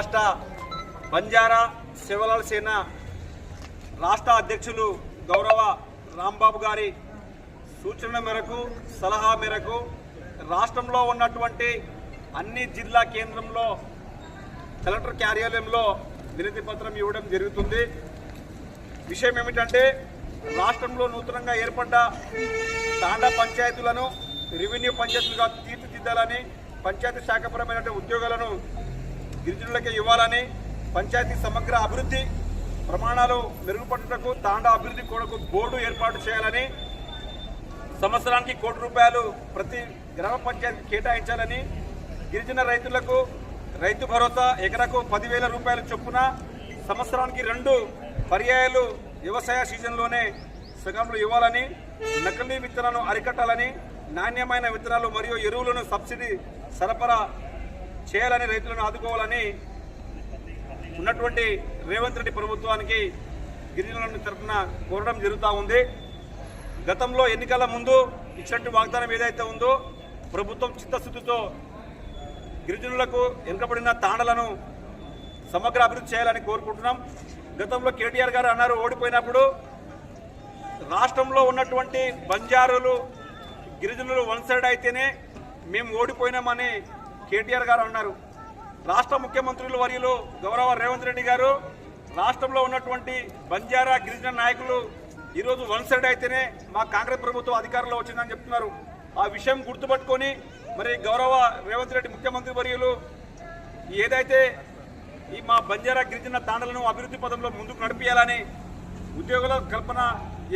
రాష్ట్ర బంజారా శివలాల్ సేన రాష్ట్ర అధ్యక్షులు గౌరవ రాంబాబు గారి సూచన మేరకు సలహా మేరకు రాష్ట్రంలో ఉన్నటువంటి అన్ని జిల్లా కేంద్రంలో కలెక్టర్ కార్యాలయంలో వినతి పత్రం ఇవ్వడం జరుగుతుంది. విషయం ఏమిటంటే రాష్ట్రంలో నూతనంగా ఏర్పడ్డ తాండా పంచాయతీలను రెవెన్యూ పంచాయతీలుగా తీర్చిదిద్దాలని పంచాయతీ శాఖపరమైన ఉద్యోగాలను గిరిజనులకే ఇవ్వాలని పంచాయతీ సమగ్ర అభివృద్ధి ప్రమాణాలు మెరుగుపడుటకు తాండా అభివృద్ధి కొరకు బోర్డు ఏర్పాటు చేయాలని సంవత్సరానికి కోటి రూపాయలు ప్రతి గ్రామ పంచాయతీ కేటాయించాలని గిరిజన రైతులకు రైతు భరోసా ఎకరకు పదివేల రూపాయల చొప్పున సంవత్సరానికి రెండు పర్యాయాలు వ్యవసాయ సీజన్లోనే సగంలో ఇవ్వాలని నకిలీ విత్తనాలను అరికట్టాలని నాణ్యమైన విత్తనాలు మరియు ఎరువులను సబ్సిడీ సరఫరా చేయాలని రైతులను ఆదుకోవాలని ఉన్నటువంటి రేవంత్ రెడ్డి ప్రభుత్వానికి గిరిజనుల తరఫున కోరడం జరుగుతూ ఉంది. గతంలో ఎన్నికల ముందు ఇచ్చినట్టు వాగ్దానం ఏదైతే ఉందో ప్రభుత్వం చిత్తశుద్ధితో గిరిజనులకు వెనుకబడిన తాండలను సమగ్ర అభివృద్ధి చేయాలని కోరుకుంటున్నాం. గతంలో కేటీఆర్ గారు అన్నారు ఓడిపోయినప్పుడు రాష్ట్రంలో ఉన్నటువంటి బంజారులు గిరిజనులు వన్ సైడ్ అయితేనే మేము ఓడిపోయినామని కేటీఆర్ గారు అన్నారు. రాష్ట్ర ముఖ్యమంత్రులు వర్యులు గౌరవ రేవంత్ రెడ్డి గారు రాష్ట్రంలో ఉన్నటువంటి బంజారా గిరిజన నాయకులు ఈరోజు వన్ సైడ్ అయితేనే మా కాంగ్రెస్ ప్రభుత్వం అధికారంలో వచ్చిందని చెప్తున్నారు. ఆ విషయం గుర్తుపట్టుకొని మరి గౌరవ రేవంత్ రెడ్డి ముఖ్యమంత్రి వర్యులు ఏదైతే ఈ మా బంజారా గిరిజన తాండలను అభివృద్ధి పదంలో ముందుకు నడిపించాలని ఉద్యోగుల కల్పన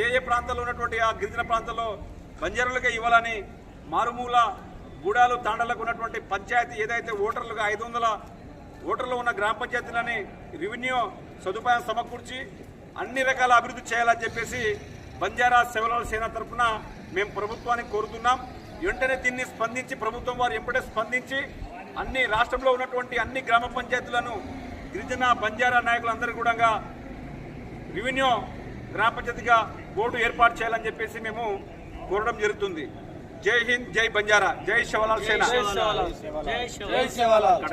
ఏ ఏ ప్రాంతాల్లో ఉన్నటువంటి ఆ గిరిజన ప్రాంతాల్లో బంజారులకే ఇవ్వాలని మారుమూల గూడాలు తాండలకు ఉన్నటువంటి పంచాయతీ ఏదైతే ఓటర్లుగా ఐదు వందల ఓటర్లు ఉన్న గ్రామ పంచాయతీలని రెవెన్యూ సదుపాయం సమకూర్చి అన్ని రకాల అభివృద్ధి చేయాలని చెప్పేసి బంజారా సేవల సేన తరఫున మేము ప్రభుత్వానికి కోరుతున్నాం. వెంటనే దీన్ని స్పందించి ప్రభుత్వం వారు ఎంపటే స్పందించి అన్ని రాష్ట్రంలో ఉన్నటువంటి అన్ని గ్రామ పంచాయతీలను గిరిజన బంజారా నాయకులందరూ కూడా రెవెన్యూ గ్రామ పంచాయతీగా బోర్డు ఏర్పాటు చేయాలని చెప్పేసి మేము కోరడం జరుగుతుంది. జై హింద్ జై బంజారా. జై శివలాల్ సేన. జై శివలాల్.